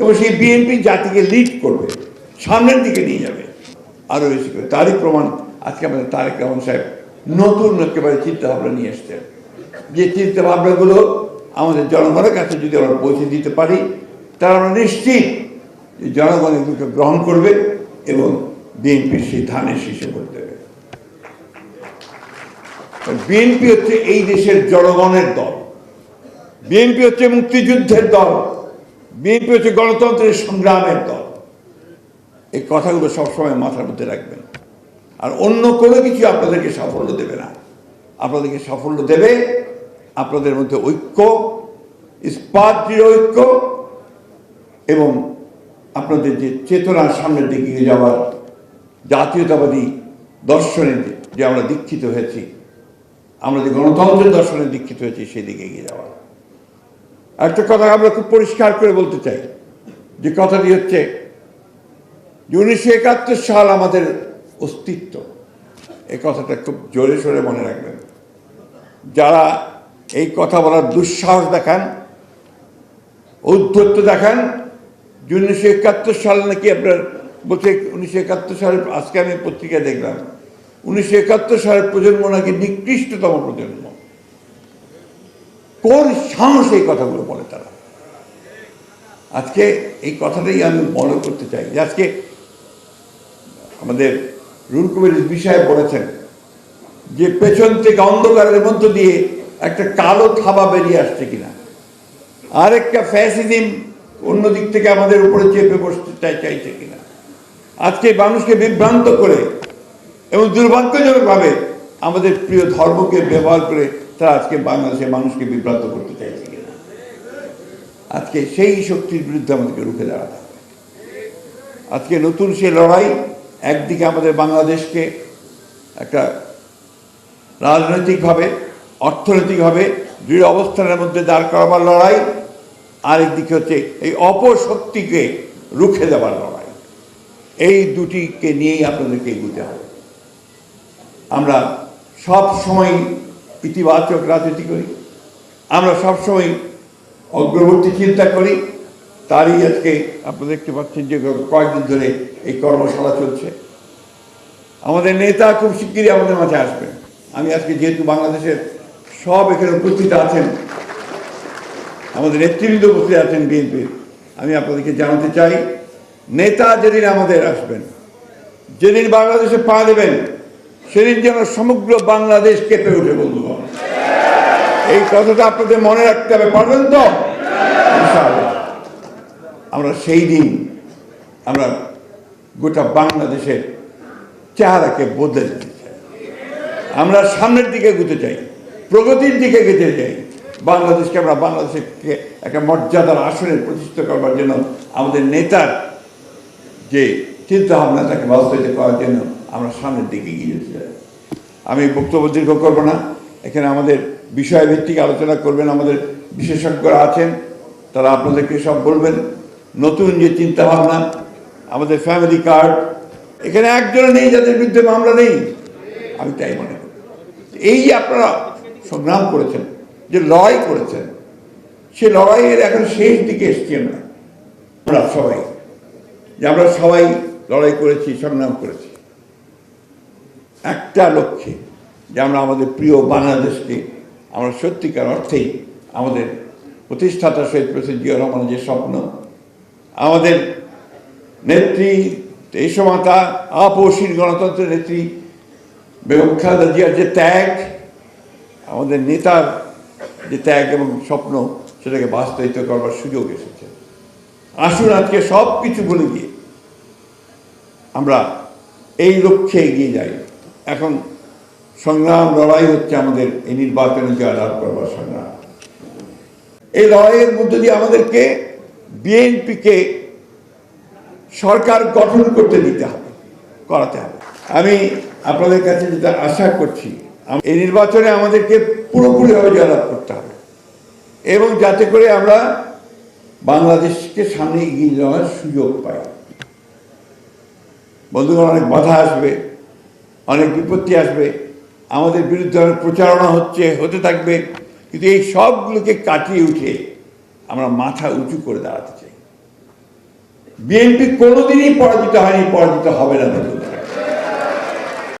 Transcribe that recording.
এবং সেই বিএনপি জাতিকে লিড করবে, সামনের দিকে নিয়ে যাবে। আরও বেশি করে। তারই প্রমাণ আজকে আমাদের তারেক রহমান সাহেব নতুন একেবারে চিন্তাভাবনা নিয়ে এসছেন। যে চিন্তাভাবনাগুলো আমাদের জনগণের কাছে যদি আমরা পৌঁছে দিতে পারি তারা আমরা নিশ্চিত যে জনগণ এগুলোকে গ্রহণ করবে এবং বিএনপির সেই ধানের শীর্ষে করে দেবে। বিএনপি হচ্ছে এই দেশের জনগণের দল। বিএনপি হচ্ছে মুক্তিযুদ্ধের দল। বিএনপি হচ্ছে গণতন্ত্রের সংগ্রামের দল। এই কথাগুলো সবসময় মাথার মধ্যে রাখবেন। আর অন্য কোনো কিছু আপনাদেরকে সাফল্য দেবে না। আপনাদেরকে সাফল্য দেবে আপনাদের মধ্যে ঐক্য, ইস্পাত, দৃঢ় ঐক্য এবং আপনাদের যে চেতনার সামনের দিকে এগিয়ে যাওয়ার জাতীয়তাবাদী দর্শনে যে আমরা দীক্ষিত হয়েছি, আমরা যে গণতন্ত্রের দর্শনে দীক্ষিত হয়েছি সেই দিকে এগিয়ে যাওয়ার। একটা কথা আমরা খুব পরিষ্কার করে বলতে চাই। যে কথাটি হচ্ছে, উনিশশো একাত্তর সাল আমাদের অস্তিত্ব। এই কথাটা খুব জোরে সোরে মনে রাখবেন। যারা এই কথা বলার দুঃসাহস দেখান, ঔদ্ধত্য দেখান, উনিশশো একাত্তর সাল নাকি আপনার বলছে, উনিশশো একাত্তর সালের, আজকে আমি পত্রিকায় দেখলাম, উনিশশো একাত্তর সালের প্রজন্ম নাকি নিকৃষ্টতম প্রজন্ম। কোন সাহস এই কথাগুলো বলে তারা। আজকে এই কথাটাই আমি মনে করতে চাই যে আজকে আমাদের রুল কবির বিষয়ে বলেছেন যে পেছন থেকে অন্ধকারের মধ্য দিয়ে একটা কালো থাবা বেরিয়ে আসছে কিনা। আরেকটা ফ্যাসিজম অন্য দিক থেকে আমাদের উপরে চেপে বসতে চাই, চাইছে কিনা। আজকে মানুষকে বিভ্রান্ত করে এবং দুর্ভাগ্যজনকভাবে আমাদের প্রিয় ধর্মকে ব্যবহার করে তারা আজকে বাংলাদেশের মানুষকে বিভ্রান্ত করতে চাইছে কিনা? আজকে সেই শক্তির বিরুদ্ধে আমাদেরকে রুখে দাঁড়াতে হবে। আজকে নতুন সে লড়াই, একদিকে আমাদের বাংলাদেশকে একটা রাজনৈতিকভাবে, অর্থনৈতিকভাবে দৃঢ় অবস্থানের মধ্যে দাঁড় করাবার লড়াই, আরেকদিকে হচ্ছে এই অপশক্তিকে রুখে দেওয়ার লড়াই। এই দুটিকে নিয়েই আপনাদেরকে এগুতে হবে। আমরা সব সময় ইতিবাচক রাজনীতি করি। আমরা সবসময় অগ্রবর্তী চিন্তা করি। তারই আজকে আপনারা দেখতে পাচ্ছেন যে কয়েকদিন ধরে এই কর্মশালা চলছে। আমাদের নেতা খুব শিগগিরই আমাদের মাঝে আসবেন। আমি আজকে যেহেতু বাংলাদেশের সব এখানে উপস্থিত আছেন, আমাদের নেতৃবৃন্দ উপস্থিত আছেন বিএনপির আমি আপনাদেরকে জানাতে চাই, নেতা যেদিন আমাদের আসবেন, যেদিন বাংলাদেশে পা দেবেন সেদিন যেন সমগ্র বাংলাদেশ কেঁপে ওঠে, বন্ধুগণ। এই কথাটা আপনাদের মনে রাখতে হবে, পারবেন তো? আমরা সেই দিন আমরা গোটা বাংলাদেশের চেহারাকে বদলে দিতে চাই। আমরা সামনের দিকে এগুতে চাই, প্রগতির দিকে এগিয়ে চাই। বাংলাদেশকে আমরা বাংলাদেশকে একটা মর্যাদার আসনে প্রতিষ্ঠিত করবার জন্য আমাদের নেতার যে চিন্তা ভাবনা তাকে বাস্তবায়িত করার জন্য আমরা সামনের দিকে এগিয়ে যেতে চাই। আমি বক্তব্য দীর্ঘ করব না। এখানে আমাদের বিষয়ভিত্তিক আলোচনা করবেন আমাদের বিশেষজ্ঞরা আছেন, তারা আপনাদেরকে সব বলবেন। নতুন যে চিন্তা ভাবনা আমাদের ফ্যামিলি কার্ড, এখানে একজনে নেই যাদের বিরুদ্ধে মামলা নেই। আমি তাই মনে করি। এই যে আপনারা সংগ্রাম করেছেন, যে লড়াই করেছেন, সে লড়াইয়ের এখন শেষ দিকে এসছি আমরা। আমরা সবাই, যে আমরা সবাই লড়াই করেছি, সংগ্রাম করেছি। একটা লক্ষ্যে যে আমরা আমাদের প্রিয় বাংলাদেশকে আমরা সত্যিকার অর্থেই আমাদের প্রতিষ্ঠাতা শহীদ প্রেসিডেন্ট জিয়া রহমানের যে স্বপ্ন, আমাদের নেত্রী এই সময় তা আপসীর গণতন্ত্রের নেত্রী বেগম খালেদা জিয়ার যে ত্যাগ, আমাদের নেতার যে ত্যাগ এবং স্বপ্ন, সেটাকে বাস্তবায়িত করবার সুযোগ এসেছে। আসুন আজকে সব কিছু ভুলে গিয়ে আমরা এই লক্ষ্যে এগিয়ে যাই। এখন সংগ্রাম লড়াই হচ্ছে আমাদের, এই নির্বাচনে জয়লাভ করবার সংগ্রাম। এই লড়াইয়ের মধ্য দিয়ে আমাদেরকে বিএনপিকে সরকার গঠন করতে দিতে হবে, করাতে হবে। আমি আপনাদের কাছে যেটা আশা করছি এই নির্বাচনে আমাদেরকে পুরোপুরিভাবে জয়লাভ করতে হবে এবং যাতে করে আমরা বাংলাদেশকে সামনে এগিয়ে যাওয়ার সুযোগ পাই। বন্ধুগণ, অনেক বাধা আসবে। অনেক বিপত্তি আসবে। আমাদের বিরুদ্ধে অনেক প্রচারণা হচ্ছে, হতে থাকবে। কিন্তু এই সবগুলোকে কাটিয়ে উঠে আমরা মাথা উঁচু করে দাঁড়াতে চাই। বিএনপি কোনোদিনই পরাজিত হয়নি, পরাজিত হবে না